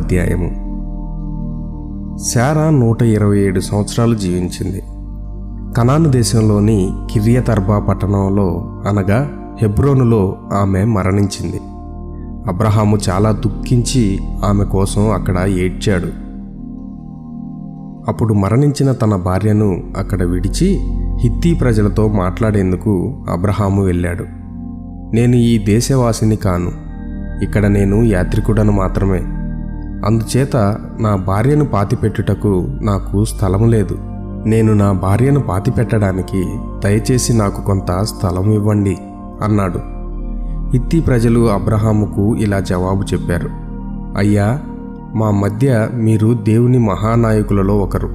అధ్యాయము. శారా నూట ఇరవై ఏడు సంవత్సరాలు జీవించింది. కనాను దేశంలోని కిరియతర్బా పట్టణంలో అనగా హెబ్రోనులో ఆమె మరణించింది. అబ్రహాము చాలా దుఃఖించి ఆమె కోసం అక్కడ ఏడ్చాడు. అప్పుడు మరణించిన తన భార్యను అక్కడ విడిచి హిత్తీ ప్రజలతో మాట్లాడేందుకు అబ్రహాము వెళ్ళాడు. నేను ఈ దేశవాసిని కాను. ఇక్కడ నేను యాత్రికుడను మాత్రమే. అందుచేత నా భార్యను పాతిపెట్టుటకు నాకు స్థలము లేదు. నేను నా భార్యను పాతిపెట్టడానికి దయచేసి నాకు కొంత స్థలం ఇవ్వండి అన్నాడు. ఇత్తి ప్రజలు అబ్రహాముకు ఇలా జవాబు చెప్పారు. అయ్యా మా మధ్య మీరు దేవుని మహానాయకులలో ఒకరు.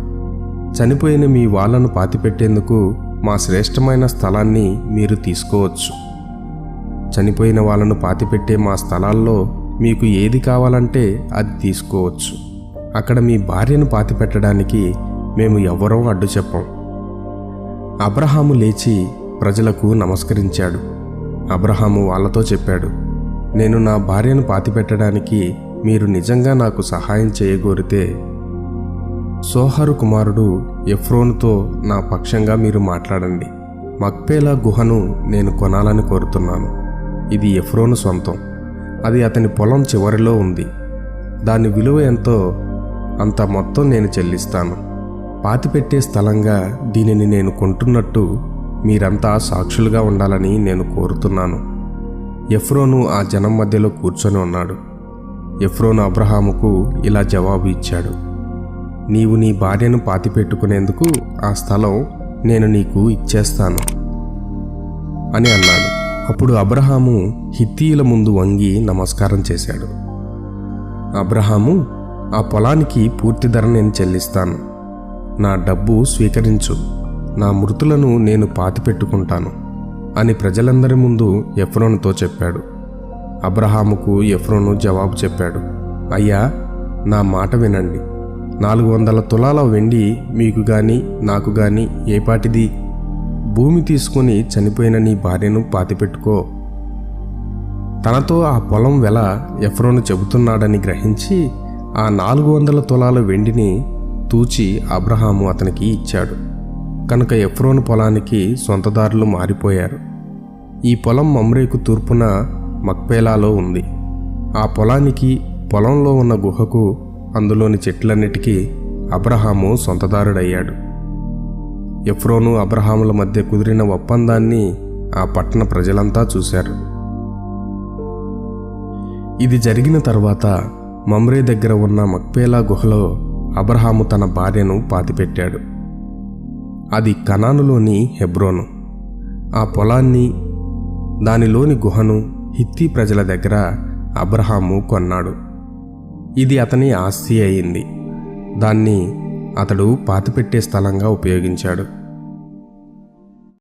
చనిపోయిన మీ వాళ్ళను పాతిపెట్టేందుకు మా శ్రేష్టమైన స్థలాన్ని మీరు తీసుకోవచ్చు. చనిపోయిన వాళ్ళను పాతిపెట్టే మా స్థలాల్లో మీకు ఏది కావాలంటే అది తీసుకోవచ్చు. అక్కడ మీ భార్యను పాతిపెట్టడానికి మేము ఎవ్వరూ అడ్డు చెప్పం. అబ్రహాము లేచి ప్రజలకు నమస్కరించాడు. అబ్రహాము వాళ్ళతో చెప్పాడు నేను నా భార్యను పాతిపెట్టడానికి మీరు నిజంగా నాకు సహాయం చేయగోరితే సోహరు కుమారుడు ఎఫ్రోన్తో నా పక్షంగా మీరు మాట్లాడండి. మక్పేలా గుహను నేను కొనాలని కోరుతున్నాను. ఇది ఎఫ్రోను సొంతం. అది అతని పొలం చివరిలో ఉంది. దాని విలువ ఎంతో అంత మొత్తం నేను చెల్లిస్తాను. పాతిపెట్టే స్థలంగా దీనిని నేను కొంటున్నట్టు మీరంతా సాక్షులుగా ఉండాలని నేను కోరుతున్నాను. ఎఫ్రోను ఆ జనం మధ్యలో కూర్చొని ఉన్నాడు. ఎఫ్రోను అబ్రహాముకు ఇలా జవాబు ఇచ్చాడు. నీవు నీ భార్యను పాతిపెట్టుకునేందుకు ఆ స్థలం నేను నీకు ఇచ్చేస్తాను అని అన్నాడు. అప్పుడు అబ్రహాము హిత్తీయుల ముందు వంగి నమస్కారం చేశాడు. అబ్రహాము ఆ పొలానికి పూర్తి ధర నేను చెల్లిస్తాను. నా డబ్బు స్వీకరించు. నా మృతులను నేను పాతిపెట్టుకుంటాను అని ప్రజలందరి ముందు ఎఫ్రోనుతో చెప్పాడు. అబ్రహాముకు ఎఫ్రోను జవాబు చెప్పాడు అయ్యా నా మాట వినండి. నాలుగు వందల తులాల వెండి మీకు గాని నాకు గాని ఏపాటిది భూమి తీసుకుని చనిపోయిన నీ భార్యను పాతిపెట్టుకో. తనతో ఆ పొలం వెల ఎఫ్రోను చెబుతున్నాడని గ్రహించి ఆ నాలుగు వందల తులాల వెండిని తూచి అబ్రహాము అతనికి ఇచ్చాడు. కనుక ఎఫ్రోను పొలానికి సొంతదారులు మారిపోయారు. ఈ పొలం మమ్రేకు తూర్పున మక్పేలాలో ఉంది. ఆ పొలానికి పొలంలో ఉన్న గుహకు అందులోని చెట్లన్నిటికీ అబ్రహాము సొంతదారుడయ్యాడు. ఎఫ్రోను అబ్రహాముల మధ్య కుదిరిన ఒప్పందాన్ని ఆ పట్టణ ప్రజలంతా చూశారు. ఇది జరిగిన తర్వాత మమ్రే దగ్గర ఉన్న మక్పేలా గుహలో అబ్రహాము తన భార్యను పాతిపెట్టాడు. అది కనానులోని హెబ్రోను. ఆ పొలాన్ని దానిలోని గుహను హిత్తీ ప్రజల దగ్గర అబ్రహాము కొన్నాడు. ఇది అతని ఆస్తి అయింది. దాన్ని అతడు పాతిపెట్టే స్థలంగా ఉపయోగించాడు.